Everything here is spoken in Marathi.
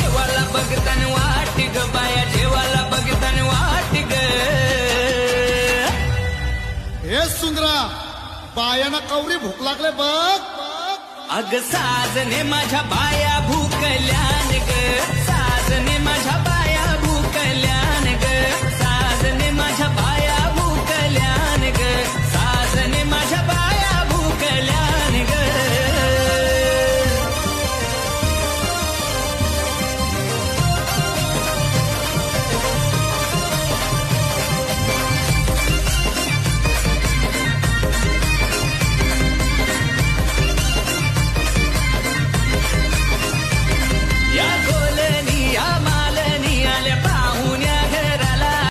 देवाला बघतान वाट ग बाया देवाला बघतान वाट ग. हे सुंदरा बायाना कवरी भूक लागले बघ. अग साजने माझ्या बाया भूकल्या.